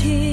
tears.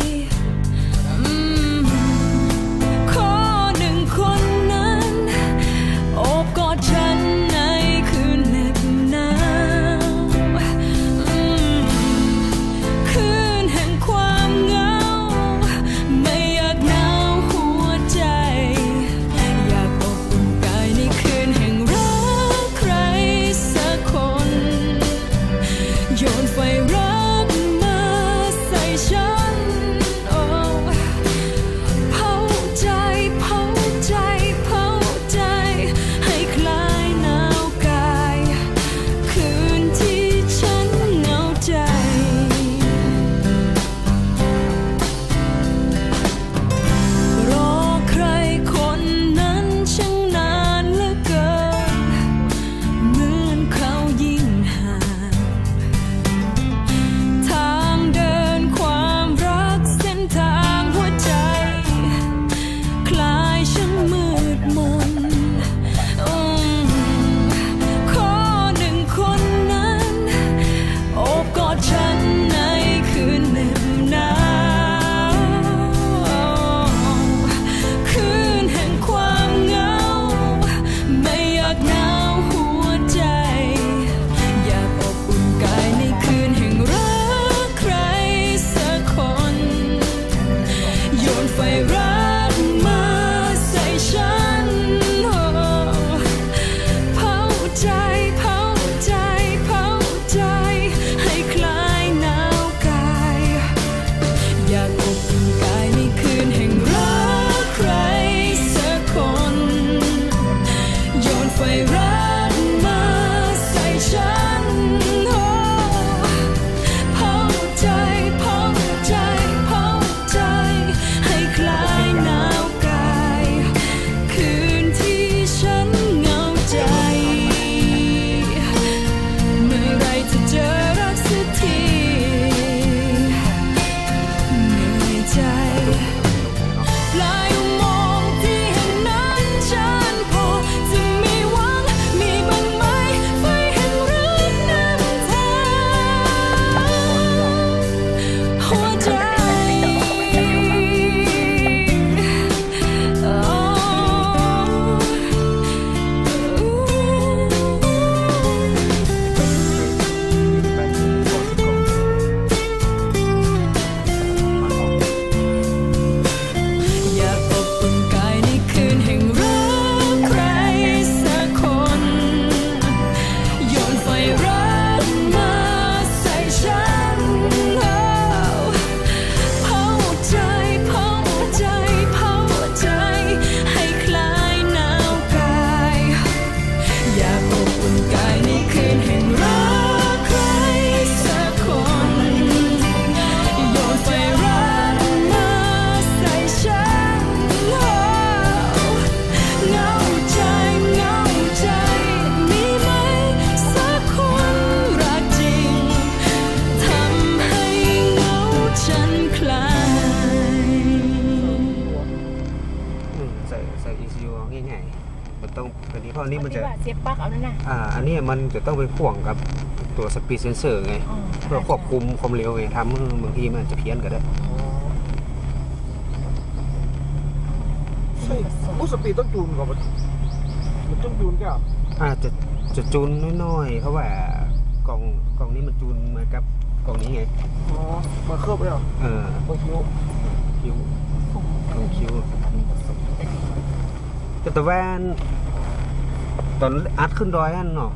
นต้องอันนี้เพราะอันนี้มันจะ ที่ว่าเสียบปลั๊กเอานั่นน่ะอ่า อันนี้มันจะต้องไปพ่วงกับตัวสปีดเซนเซอร์ไง อ๋อเพื่อควบคุมความเร็วไงทำให้บางทีมันอาจจะเพี้ยนก็ได้ใช่ผู้สปีดต้องจูนก่อนมันมันต้องจูนแก่อาจจะจะจูนน้อยๆ เพราะว่ากล่องกล่องนี้มันจูนมากับกล่องนี้ไง อ๋อมาเคลือบไปเหรอเออมาคิ้วคิ้วกล่องคิ้ว แต่แต่แว่น ตอนอัดขึ้นดอยอันเนาะ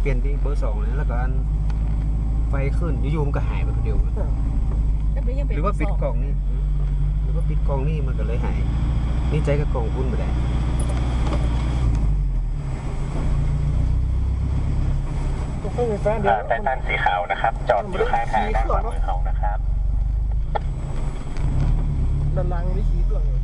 เปลี่ยนที่เบอร์สองเลยแล้วก็อันไฟขึ้นอยู่ๆมันก็หายไปคนเดียว แล้วเป็นยังเป็นหรือว่าปิดกล่องนี่หรือว่าปิดกล่องนี่มันก็เลยหาย นี่ใจกับกล่องคุณไปได้ต้องให้ไฟฟ้าเดียวไททันสีขาวนะครับ จอดอยู่ข้างทางด้านขวามือเขานะครับด้านล่างนี่ขี่เครื่องอยู่